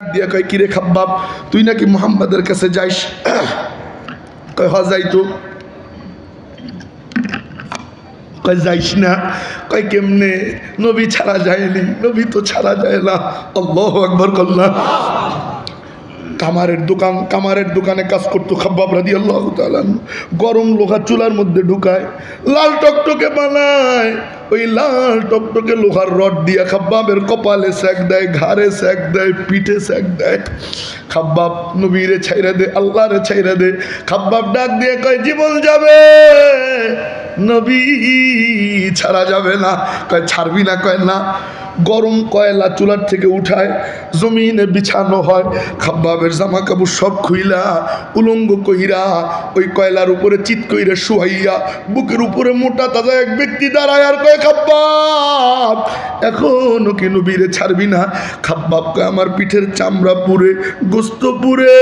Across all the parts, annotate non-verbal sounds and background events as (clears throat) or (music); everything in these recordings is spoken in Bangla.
দিয়া কয়, কিরে খাব্বাব, তুই নাকি মোহাম্মদের কাছে যাইস? (clears throat) কয় হ যাই তো। কয়, যাইস না। কয়, কেমনে? নবী ছাড়া যায়নি, নবী তো ছাড়া যায় না। অল্লাহ আকবর কল্লা। কামারের দোকান, কামারের দোকানে কাজ করতো খাব্বাব রাদি আল্লাহ গরম লোহা চুলার মধ্যে ঢুকায়, লাল টকটকে বানায়। ওই লাল টকটকে লোহার রড দিয়া খাব্বাবের কপালে সেক দেয়, ঘাড়ে সেক দেয়, পিঠে সেক দেয়। খাব্বাব নবীরে ছাইরা দে, আল্লাহরে ছাইরা দে। খাব্বাব ডাক দিয়ে কয়, জীবন যাবে? নবী ছাড়া যাবে না। কয়, ছাড়বি না? কয়, না। গরম কয়লা চুলার থেকে উঠায়, জমিনে বিছানো হয়, খাব্বাবের জামা কাপড় সব খুইলা, উলঙ্গ কইরা ওই কয়লার উপরে চিত কইরা শুয়াইয়া, বুকের উপরে মোটা তাজা এক ব্যক্তি দাঁড়ায় আর কয়, খাব্বাব, এখনও কি নবীরে ছাড়বি না? খাব্বাব কয়, আমার পিঠের চামড়া পুরে গোস্ত পুরে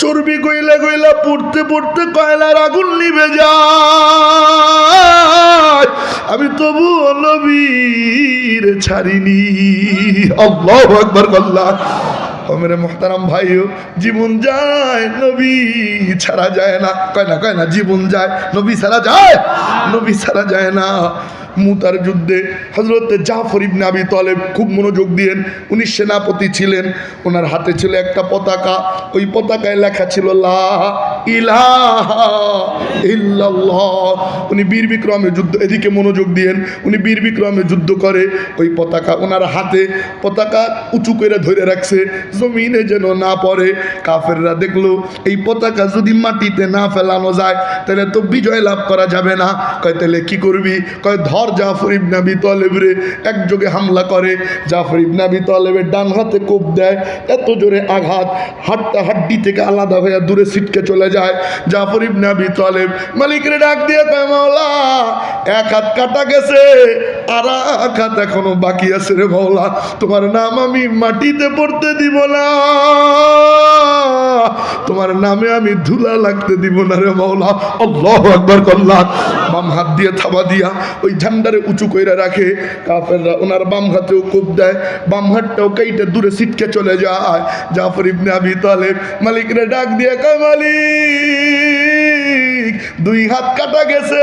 চর্বি গইলা গইলা পড়তে পড়তে কয়লার আগুন নিভে যায়। আমি তবু নবীর ছাড়িনি আল্লাহ একবার কল্লা মেরে মোহতারাম ভাইও, জীবন যায়, নবী ছাড়া যায় না। কয় না কয় না, জীবন যায়, নবী ছাড়া যায়, নবী ছাড়া যায় না। মুতার যুদ্ধে হজরত জাফর ইবনে আবি তলেব খুব মনোযোগ দিয়েন। উনি সেনাপতি ছিলেন, ওনার হাতে ছিল একটা পতাকা। ওই পতাকায় লেখা ছিল উনি বীর বিক্রমে যুদ্ধ, এদিকে মনোযোগ দিয়েন। উনি বীর বিক্রমে যুদ্ধ করে, ওই পতাকা ওনার হাতে। পতাকা উঁচু করে ধরে রাখছে, জমিনে যেন না পড়ে। কাফেররা দেখল, এই পতাকা যদি মাটিতে না ফেলানো যায়, তাহলে তো বিজয় লাভ করা যাবে না। কয়, তাহলে কি করবি? কয়, ধর জাফর ইবনে আবি তলেব রে একযোগে হামলা করে। জাফর ইবনে আবি তলেবের ডান হাতে কোপ দেয়, এত জোরে আঘাত হাড্ডা হাড্ডি থেকে আলাদা হয়ে দূরে ছিটকে চলে যায়। জাফর ইবনে আবি তলেব মালিকের ডাক দিয়ে কয়, মাওলা, এক হাত কাটা গেছে, আর এক হাত এখনও বাকি আছে রে মাওলা, তোমার নাম আমি মাটিতে পড়তে দিব না, তোমার নামে আমি ধুলা লাগতে দিব না রে মাওলা, আল্লাহ আকবার করলা বাম হাত দিয়ে থাবা দিয়া, ওই ঝান্ডারে উঁচু কইরা রাখে, কাফেররা ওনার বাম হাতেও কোপ দেয়, বাম হাতটাও কাইটা দূরে ছিটকে চলে যায়। জাফর ইবনে আবি তালেব মালিকরে ডাক দিয়ে কয়, মালিক! দুই হাত কাটা গেছে।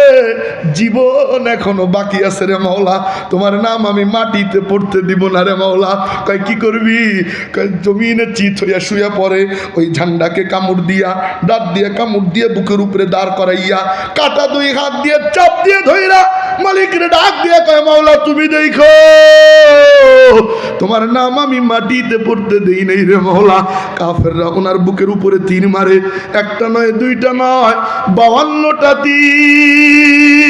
জীবন এখনও বাকি আছে রে মাওলা। তোমার নাম আমি মাটিতে পড়তে দিব না রে মাওলা। কয়, কি করবি? কয়, জমিনে চিত হইয়া শুয়ে পড়ে। ওই ঝান্ডাকে কামড় দিয়া, দাঁত দিয়ে কামড় দিয়ে বুকের উপরে দাঁড় করাইয়া, কাটা দুই হাত দিয়ে চাপ দিয়ে ধইরা মালিকরে ডাক দিয়ে কয়, মাওলা, তুমি দেখো, তোমার নাম আমি মাটিতে পড়তে দেই নাই রে মাওলা। কাফেররা ওনার বুকের উপরে তীর মারে। একটা নয়, দুইটা নয় বাউান্নটা তীর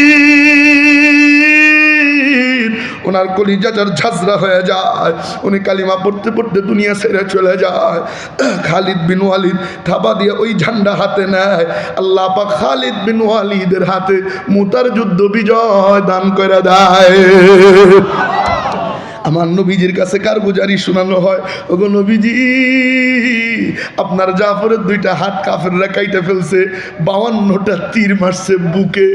ওনার কলিজাটার ঝাঁঝরা হয়ে যায়, উনি কালিমা পড়তে পড়তে দুনিয়া ছেড়ে চলে যায়। খালিদ বিন ওয়ালিদ থাবা দিয়ে ওই ঝান্ডা হাতে নেয়। আল্লাহ পাক খালিদ বিন ওয়ালিদের হাতে মুতার যুদ্ধ বিজয় দান করে দেয়। আমার নবীজির কাছে কারগুজারি শোনানো হয়? ওগো নবীজি, আপনার জাফরের দুইটা হাত কাফেররা কাইটে ফেলছে, বাউান্নটা তীর মারছে বুকে।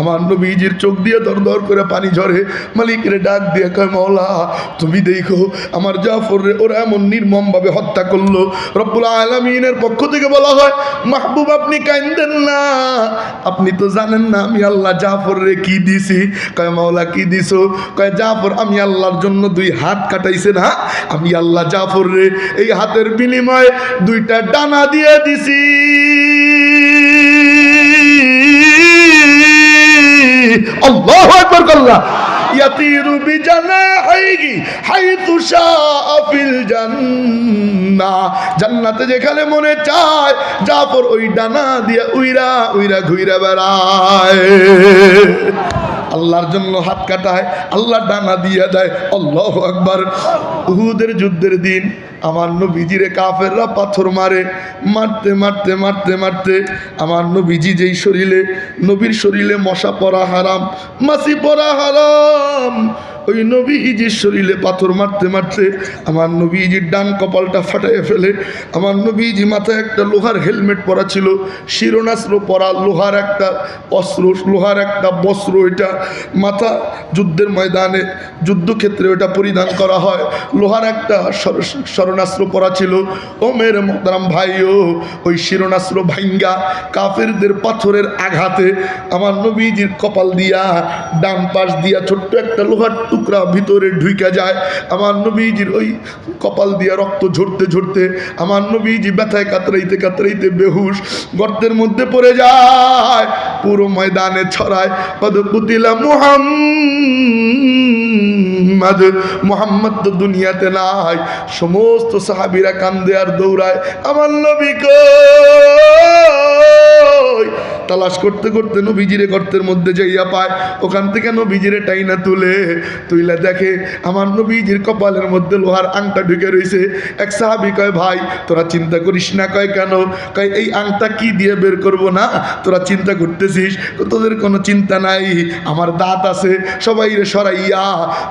আমার নবীজির চোখ দিয়ে দর দর করে পানি ঝরে, মালিকের ডাক দিয়ে কয়, মাওলা, তুমি দেখো, আমার জাফর ওরা এমন নির্মমভাবে হত্যা করল। রব্বুল আলমিনের পক্ষ থেকে বলা হয়, মাহবুব, আপনি কাইন্দেন না। আপনি তো জানেন না আমি আল্লাহ জাফর রে কি দিছি? কয়, মাওলা, কি দিছো? কয়, জাফর, আমি আল্লাহর জন্য দুই হাত কাটাইছে না আমি আল্লাহ জাফর রে এই হাতের বিনিময়ে দুইটা ডানা দিয়ে দিছি। আল্লাহু আকবার করলা ইয়াতিরু বিজানাহিহি হাইতু শাআ ফিল জান্নাহ জান্নাতে যেখানে মনে চায়, জাফর ওই ডানা দিয়ে উইরা উইরা ঘুইরা বেড়ায়। আল্লাহর জন্য হাত কাটায়, আল্লাহ ডানা দিয়ে দেয়, আল্লাহ একবার উহুদের যুদ্ধের দিন আমার নবীজিরে কাফেররা পাথর মারে, মারতে মারতে মারতে মারতে আমার নবীজি যেই শরীরে, নবীর শরীরে মশা পরা হারাম মাসি পরা হারাম। ওই নবীজির শরীরে পাথর মারতে মারতে আমার নবীজির ডান কপালটা ফাটাইয়ে ফেলে। আমার নবীজি মাথায় একটা লোহার হেলমেট পরা ছিল, শিরোনাস্ত্র পরা, লোহার একটা অস্ত্র, লোহার একটা বস্ত্র এটা। মাথা যুদ্ধের ময়দানে, যুদ্ধক্ষেত্রে ওটা পরিধান করা হয়। লোহার একটা শর- শরণাস্ত্র পরা ছিল। ও মেরে মোহতারাম ভাইও, ওই শিরোনাস্ত্র ভাইঙ্গা কাফেরদের পাথরের আঘাতে আমার নবীজির কপাল দিয়া, ডান পাশ দিয়া ছোট্ট একটা লোহার টুকরা ভিতরে ঢুইকা যায়। আমার নবীজির ওই কপাল দিয়া রক্ত ঝরতে ঝরতে আমার নবীজি ব্যথায় কাতরাইতে কাতরাইতে বেহুশ গর্তের মধ্যে পড়ে যায়। পুরো ময়দানে ছড়ায় পদকুতিলা মুহাম্মদ। মোহাম্মদ তো দুনিয়াতে নাই, সমস্ত সাহাবিরা কান্দে আর দৌড়ায়, আমার নবী তালাশ করতে করতে নবীজিরে গর্তের মধ্যে যাইয়া পায়, ওখান থেকে নবীজিরে টাইনা তুলে তুইলা দেখে আমার নবীজির কপালের মধ্যে লোহার আংটা ঢুকে রয়েছে এক সাহাবি কয়, ভাই, তোরা চিন্তা করিস না। কয়, কেন? কয়, এই আংটা কি দিয়ে বের করব না? তোরা চিন্তা করতেছিস? তোদের কোনো চিন্তা নাই। আমার দাঁত আছে, সবাই রে সরাইয়া,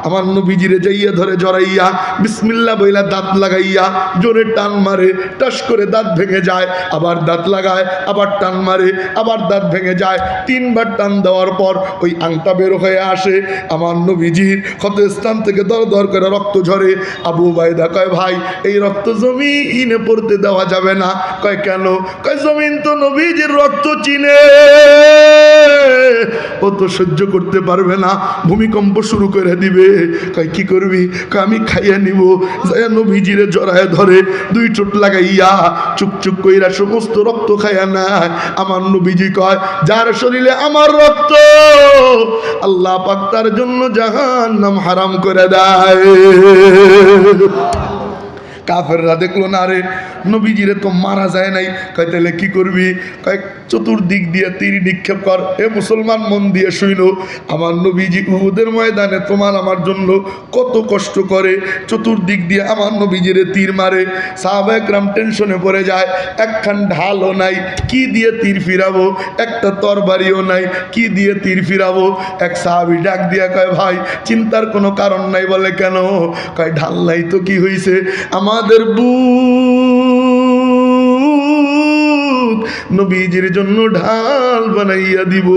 আমার নবীজিরে যাইয়া ধরে জড়াইয়া, বিসমিল্লা বইলা দাঁত লাগাইয়া, জোরে টান মারে, টাস করে দাঁত ভেঙে যায়, আবার দাঁত লাগায়, আবার টান মারে, আবার দাঁত ভেঙে যায়। তিনবার টান দেওয়ার পর ওই আংটা বের হয়ে আসে। আমার নবীজির ক্ষত স্থান থেকে দর দর করে রক্ত ঝরে। আবু বাইদা কয়, ভাই, এই রক্ত জমিনে পড়তে দেওয়া যাবে না। কয়, কেন? কয়, জমিন তো নবীজির রক্ত চিনে। ও তো সহ্য করতে পারবে না। ভূমিকম্প শুরু করে দিবে। কয়, কি করবি? কয়, আমি খাইয়া নিব। যাইয়া নবীজিরে জড়ায় ধরে দুই চোট লাগাইয়া চুক কইরা সমস্ত রক্ত খাইয়া নেয়। আমার নবীজি কয়, যার শরীরে আমার রক্ত, আল্লাহ পাক তার জন্য জাহান নাম হারাম করে দেয়। কাফেররা দেখল না রে নবীজিরে তো মারা যায় নাই। কয় তাহলে কি করবি? কয়েক চতুর্দিক দিয়ে তীর নিক্ষেপ কর। এ মুসলমান মন দিয়ে শুইল, আমার নবীজি উহুদের ময়দানে তোমার আমার জন্য কত কষ্ট করে, চতুর্দিক দিয়ে আমার নবীজিরে তীর মারে। সাহাবাহাম টেনশনে পড়ে যায়, একখান ঢালও নাই, কি দিয়ে তীর ফিরাবো? একটা তরবারিও নাই, কি দিয়ে তীর ফিরাবো? এক সাহাবি ডাক দিয়া কয়, ভাই, চিন্তার কোনো কারণ নাই বলে কেন? কয়, ঢাল নাই তো কি হইছে? আমাদের বুক নবীজির জন্য ঢাল বানাইয়া দিব।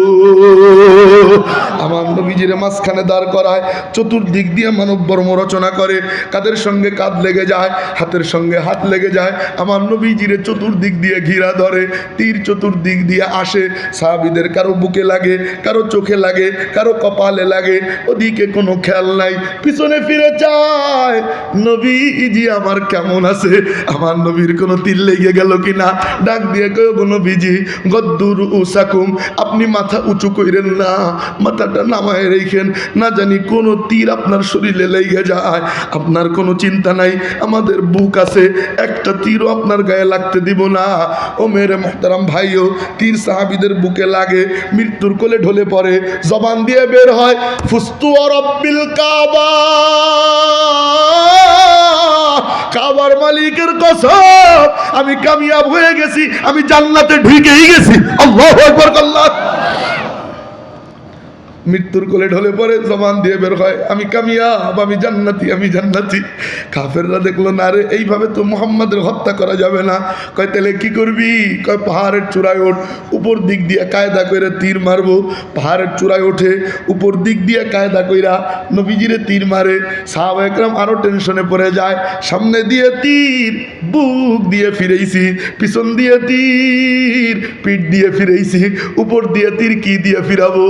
আমার নবীজির মাঝখানে দাঁড় করায়, চতুর্দিক দিয়ে মানব বর্ম রচনা করে, কাদের সঙ্গে কাঁধ লেগে যায়, হাতের সঙ্গে হাত লেগে যায়, আমার নবীজিরে চতুর্দিক দিয়ে ঘিরা ধরে, তীর চতুর্দিক দিয়ে আসে, সাহাবিদের কারও বুকে লাগে, কারও চোখে লাগে, কারও কপালে লাগে, ওদিকে কোনো খেয়াল নাই, পিছনে ফিরে যায় নবীজি আমার কেমন আছে, আমার নবীর কোনো তীর লেগে গেল কি না ডাক দিয়ে কেউ নবীজি, গদ্দুর উসাকুম আপনি মাথা উঁচু কইরেন না, মাথাটা নামায় রেখেন। না জানি কোনো তীর আপনার শরীরে লেগে যায়। আপনার কোনো চিন্তা নাই, আমাদের বুক আছে। একটা তীরও আপনার গায়ে লাগতে দিব না। ও মেরে মোহতারাম ভাইও, তীর সাহাবিদের বুকে লাগে, মৃত্যুর কোলে ঢলে পড়ে। জবান দিয়ে বের হয়, ফুস্তু রব্বিল কাবা। কাবার মালিকের কসম, আমি কামিয়াব হয়ে গেছি, আমি জান্নাতে ঢুকেই গেছি। আল্লাহ একবার আল্লাহ মৃত্যুর কোলে ঢলে পড়ে, জবান দিয়ে বের হয়, আমি কামিয়াব, আমি জান্নাতি আমি জান্নাতি। কাফেররা দেখল, না রে, এইভাবে তো মোহাম্মদের হত্যা করা যাবে না। কয়, তাহলে কি করবি? কয়, পাহাড়ের চূড়ায় ওঠ, উপর দিক দিয়ে কায়দা করে তীর মারবো। পাহাড়ের চূড়ায় ওঠে, উপর দিক দিয়ে কায়দা কইরা নবীজিরে তীর মারে। সাহাব একরাম আরও টেনশনে পড়ে যায়, সামনে দিয়ে তীর, বুক দিয়ে ফিরেইছি, পিছন দিয়ে তীর, পিঠ দিয়ে ফিরেইছি, উপর দিয়ে তীর কি দিয়ে ফিরাবো?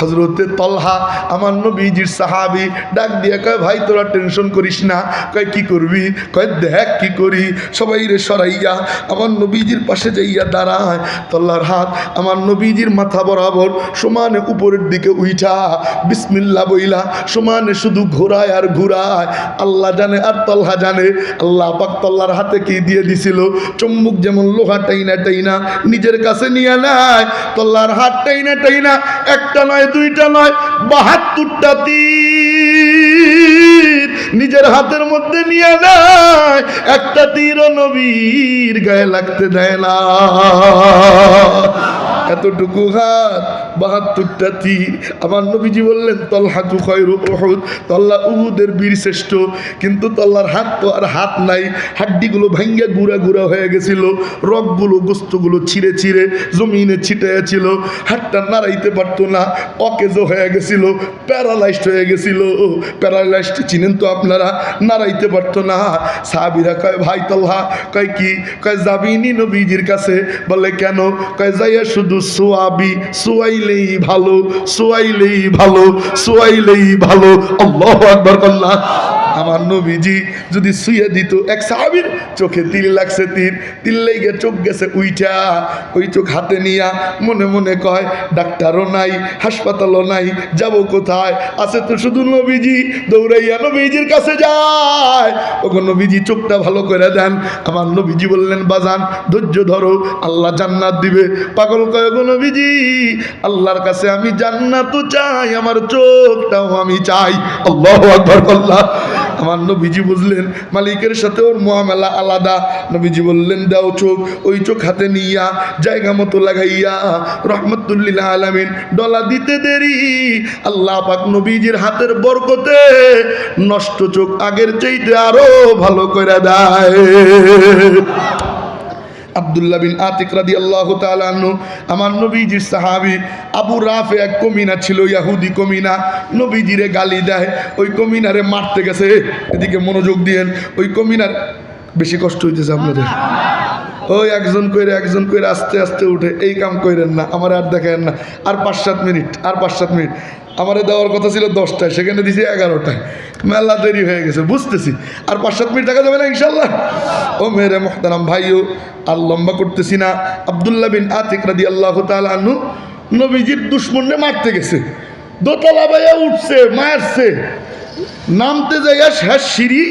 হজরতে তলহা, আমার নবীজির সাহাবি ডাক দিয়ে কয়, ভাই, তোরা টেনশন করিস না। কয়, কি করবি? কয়, দেখ কি করি। সবাই রে সরাইয়া আমার নবীজির পাশে যাইয়া দাঁড়ায়। তল্লার হাত আমার নবীজির মাথা বরাবর সমানে উপরের দিকে উইঠা। বিসমিল্লা বইলা সমানে শুধু ঘোরায় আর ঘুরায়। আল্লাহ জানে আর তল্হা জানে। আল্লাহ পাক তল্লার হাতে কি দিয়ে দিছিল? চম্মুক যেমন লোহা টাইনা টাইনা নিজের কাছে নিয়ে নেয়। তল্লার হাত টাইনা টাইনা, একটা নয়, দুইটা নয়, বাহাত্তরটা তীর। নিজের হাতের মধ্যে নিয়ে নেয়, একটা তীর নবীর গায়ে লাগতে দেয় না। এতটুকু হাত, বাহাত্তরটা তীর। আমার নবীজি বললেন তল্হা তু খয়রু উহুদ। তল্লা উহুদের বীর শ্রেষ্ঠ। কিন্তু তল্লার হাত তো আর হাত নাই। হাড্ডিগুলো ভাঙ্গা গুড়া গুড়া হয়ে গেছিল। রগগুলো, গোস্তগুলো ছিঁড়ে ছিঁড়ে জমিনে ছিটাইয়া ছিল হাতটা নাড়াইতে পারতো না। অকেজো হয়ে গেছিল। প্যারালাইজড হয়ে গেছিল। প্যারালাইজড চিনেন তো আপনারা? নাড়াইতে পারতো না। সাহাবিরা কয়, ভাই তল্হা কয় কি? কয়, যাবিনি নবীজির কাছে? বলে, কেন? কয়, যাইয়া শুধু সোয়াবি সোয়াইলেই ভালো সোয়াইলেই ভালো সোয়াইলেই ভালো। আল্লাহ আকবর কল্লা। আমার নবীজি যদি শুয়ে দিত, এক সাহাবির চোখে তিল লাগছে তীর তিল লেগে চোখ গেছে উইটা ওই চোখ হাতে নিয়া মনে মনে কয়, ডাক্তারও নাই, হাসপাতালও নাই, যাব কোথায়? আছে তো শুধু নবীজি, দৌড়াইয়া নবীজির কাছে যায়। ওগো নবীজি চোখটা ভালো করে দেন। আমার নবীজি বললেন, বাজান, ধৈর্য ধরো, আল্লাহ জান্নাত দিবে। পাগল কয় গো নবীজি, আল্লাহর কাছে আমি জান্নাতও চাই, আমার চোখটাও আমি চাই। আল্লাহ আকবর, আল্লাহ। আমার নবীজি বুঝলেন, মালিকের সাথে ওর মহামেলা আলাদা। নবীজি বললেন, দাও চোখ, ওই চোখ হাতে নিয়া, জায়গা মতো লাগাইয়া রহমতুল্লিল আলামিন, ডলা দিতে দেরি। আল্লাহ পাক নবীজির হাতের বরকতে নষ্ট চোখ আগের চাইতে আরও ভালো করে দেয়। আবদুল্লাহ বিন আতিক রাদি আল্লাহ তালু আমার নবীজির সাহাবি আবু রাফে এক কমিনা ছিল, ইয়াহুদি কমিনা। নবীজিরে গালি দেয়, ওই কমিনারে মারতে গেছে। এদিকে মনোযোগ দিয়েন, ওই কমিনার বেশি কষ্ট হইতেছে আপনাদের। ওই একজন কইরে একজন কইরে আস্তে আস্তে উঠে, এই কাম কইরেন না, আমার আর দেখেন না। আর পাঁচ সাত মিনিট, আর পাঁচ সাত মিনিট। আমারে দেওয়ার কথা ছিল দশটায়, সেখানে দিছি এগারোটায়। মেলা দেরি হয়ে গেছে, বুঝতেছি। আর পাঁচ সাত মিনিট দেখা যাবে না ইনশাল্লাহ ও মেরে মোহতারাম ভাইও, আর লম্বা করতেছি না। আবদুল্লাহ বিন আতিক রাদি আল্লাহ তালু নবীজির দুশ্মনে মারতে গেছে। দোতলা ভাইয়া উঠছে, মারছে। নামতে যাইয়া শেষ সিঁড়ি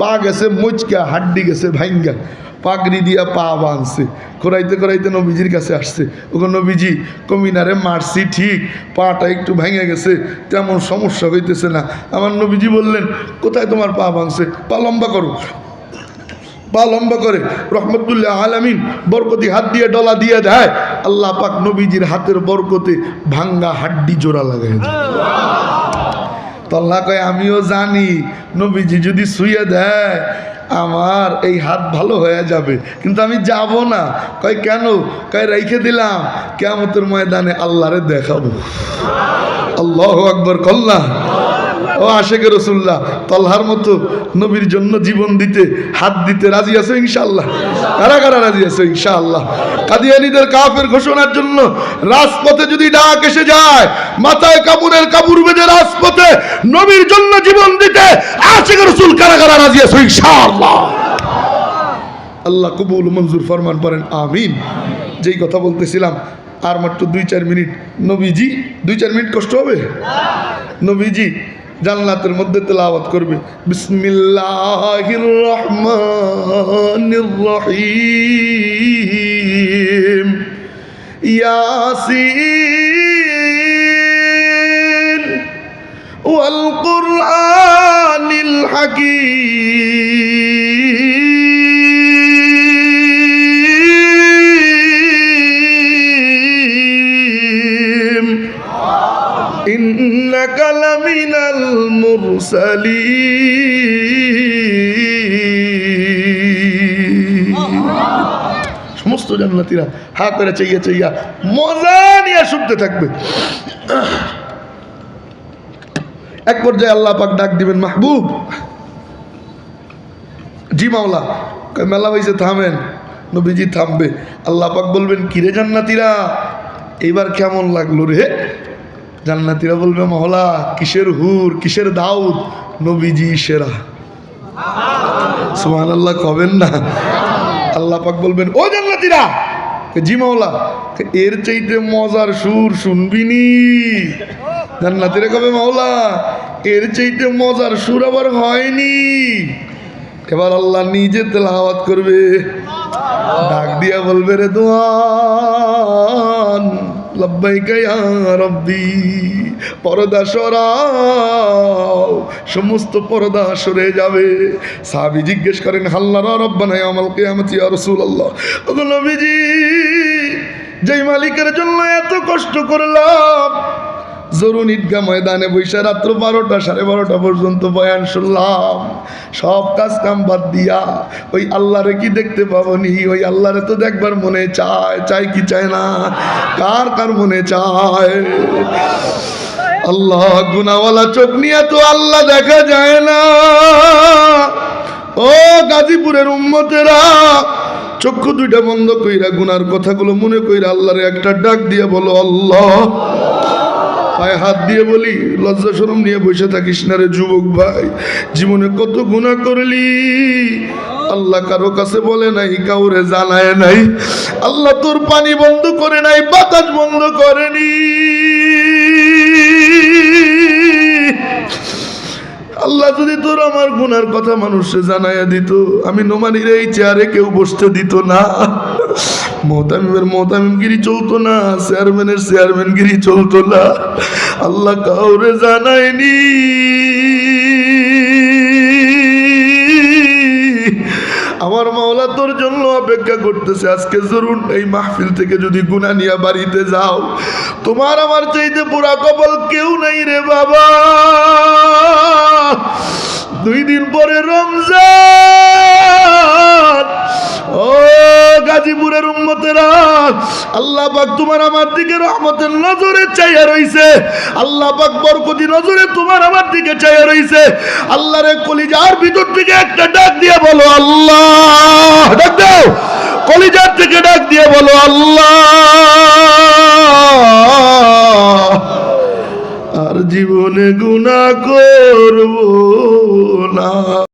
পা গেছে, মুচকা, হাড্ডি গেছে ভাঙ্গা পাগড়ি দিয়া পা বাঁধছে। করাইতে করাইতে নবীজির কাছে আসছে। ওকে নবীজি, কমিনারে মারছি, ঠিক। পাটা একটু ভেঙে গেছে, তেমন সমস্যা হইতেছে না। আমার নবীজি বললেন, কোথায় তোমার পা ভাঙছে পা লম্বা করো। পা লম্বা করে রহমতুল্লাহ আলামিন বরকতি হাত দিয়ে, ডলা দিয়ে দেয়। আল্লাহ পাক নবীজির হাতের বরকতে ভাঙ্গা হাড্ডি জোড়া লাগাই তল্লা কয় আমিও জানি। নবীজি যদি শুয়ে দেয়, আমার এই হাত ভালো হয়ে যাবে। কিন্তু আমি যাব না। কয়, কেন? কয়, রেখে দিলাম। কেমতের ময়দানে আল্লাহরে দেখাবো। আল্লাহ আকবর, কল্লা। ও আশেকে রসুল্লাহ তল্লার মতো নবীর জন্য জীবন দিতে, হাত দিতে রাজি আছো ইনশাল্লাহ কারা কারা রাজি আছো ইনশাআল্লাহ? কাদিয়ানিদের কাফের ঘোষণার জন্য রাজপথে যদি ডাক এসে যায়, মাথায় কাপুরের কাপড় বেঁধে রাজপথে নবীর জন্য জীবন দিতে আশেকে রসুল কারা কারা রাজি আছো ইনশাআল্লাহ? আল্লাহ কবুল মঞ্জুর ফরমান করেন, আমিন। যেই কথা বলতেছিলাম, আর মাত্র দুই চার মিনিট, নবীজি, দুই চার মিনিট কষ্ট হবে? নবীজি জান্নাতের মধ্যে তেলাওয়াত করবে। বিসমিল্লাহির রহমানির রহিম ইয়াসিন। ওয়াল কুরআনিল হাকিম। إنك لمن المرسلين সমস্ত জান্নাতীরা হা করে চাইয়া চাইয়া মজা নিয়ে শুনতে থাকবে এক পর্যায়ে আল্লাহ পাক ডাক দিবেন মাহবুব জি মাওলা কয় মেলা হয়েছে থামেন নবীজি থামবে আল্লাহ পাক বলবেন কিরে জান্নাতীরা এইবার কেমন লাগলো রে জান্নাতীরা বলবে, মহলা, কিসের হুর, কিসের দাউদ? নবীজি সেরা। সুহান আল্লাহ কবেন না? আল্লাহ পাক বলবেন, ও জান্নাতীরা! জি মাওলা এর চাইতে মজার সুর শুনবিনি জান্নাতীরা কবে মাওলা এর চাইতে মজার সুর আবার হয়নি। এবার আল্লাহ নিজে তেলাওয়াত করবে। ডাক দিয়া বলবে, রে দোয়ান। রব্বি, পর্দা সরাও, সমস্ত পর্দা সরে যাবে। সাহাবি জিজ্ঞেস করেন হাল্লার রব্বানা ইয়া আমাল কিয়ামতি আর রাসূলুল্লাহ? ওগো বিজি যেই মালিকের জন্য এত কষ্ট করলাম জরুন ঈদগা ময়দানে বৈশা রাত্র বারোটা সাড়ে বারোটা পর্যন্ত বয়ান শুনলাম। সব কাজ কাম বাদ দিয়া ওই আল্লাহরে কি দেখতে পাবনি? ওই আল্লাহরে তো দেখবার মনে চায় চাই কি চায় না? কার কার মনে চায়? আল্লাহ গুনাওয়ালা চোখ নিয়ে তো আল্লাহ দেখা যায় না। ও গাজীপুরের উম্মতেরা, চক্ষু দুইটা বন্ধ কইরা গুনার কথাগুলো মনে কইরা আল্লাহরে একটা ডাক দিয়ে বলো, আল্লাহ পায়ে হাত দিয়ে বলি, লজ্জা সরম নিয়ে বসে থাকিস না রে যুবক ভাই। জীবনে কত গুণা করলি? আল্লাহ কারও কাছে বলে নাই, কাউরে জানায় নাই। আল্লাহ তোর পানি বন্ধ করে নাই, বাতাস বন্ধ করেনি। আল্লাহ যদি তোর আমার গুনার কথা মানুষে জানাইয়া দিত, আমি নোমানির এই চেয়ারে কেউ বসতে দিত না। মোহতামিমের মোহতামিমগিরি চলতো না, চেয়ারম্যানের চেয়ারম্যানগিরি চলতো না। আল্লাহ কাউরে জানায়নি। তোর জন্য অপেক্ষা করতেছে। আজকে জরুর, এই মাহফিল থেকে যদি গুনা নিয়ে বাড়িতে যাও, তোমার আমার চাইতে পুরা কপাল কেউ নাই রে বাবা। দুই দিন পরে রমজান ও গাজীপুরের উম্মতেরা আল্লাহ পাক তোমার আমার দিকে রহমতের নজরে চাইয়া রইছে। আল্লাহ পাক বরকতি নজরে তোমার আমার দিকে চাইয়া রইছে। আল্লাহরে কলিজার ভিতর থেকে একটা ডাক দিয়ে বলো, আল্লাহ! ডাক দাও। কলিজার থেকে ডাক দিয়ে বলো, আল্লাহ! আর জীবনে গুনাহ করব না।